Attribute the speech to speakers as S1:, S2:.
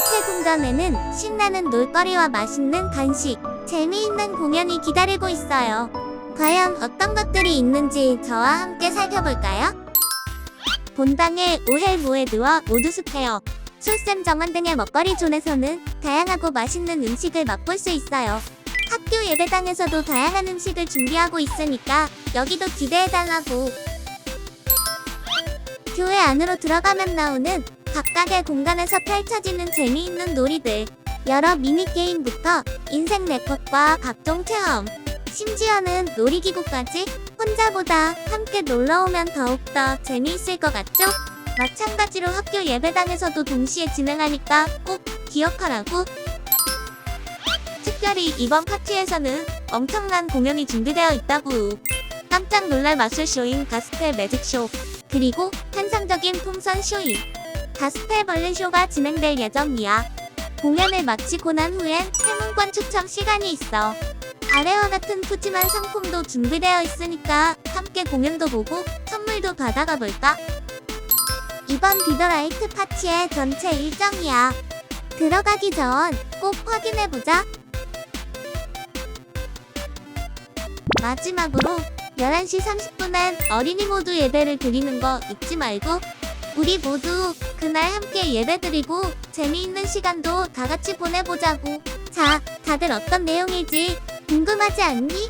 S1: 태궁전에는 신나는 놀거리와 맛있는 간식, 재미있는 공연이 기다리고 있어요. 과연 어떤 것들이 있는지 저와 함께 살펴볼까요? 본당의 오헬모에드와 모두스페어, 술샘 정원 등의 먹거리 존에서는 다양하고 맛있는 음식을 맛볼 수 있어요. 학교 예배당에서도 다양한 음식을 준비하고 있으니까 여기도 기대해달라고. 교회 안으로 들어가면 나오는 각각의 공간에서 펼쳐지는 재미있는 놀이들. 여러 미니게임부터 인생 네컷과 각종 체험. 심지어는 놀이기구까지 혼자보다 함께 놀러오면 더욱더 재미있을 것 같죠? 마찬가지로 학교 예배당에서도 동시에 진행하니까 꼭 기억하라고. 특별히 이번 파티에서는 엄청난 공연이 준비되어 있다고. 깜짝 놀랄 마술쇼인 가스펠 매직쇼, 그리고 환상적인 풍선 쇼인, 가스펠 벌레쇼가 진행될 예정이야. 공연을 마치고 난 후엔 해문권 추첨 시간이 있어. 아래와 같은 푸짐한 상품도 준비되어 있으니까 함께 공연도 보고 선물도 받아가 볼까? 이번 비더라이트 파티의 전체 일정이야. 들어가기 전 꼭 확인해보자. 마지막으로 11시 30분엔 어린이 모두 예배를 드리는 거 잊지 말고 우리 모두 그날 함께 예배 드리고 재미있는 시간도 다 같이 보내보자고. 자, 다들 어떤 내용일지 궁금하지 않니?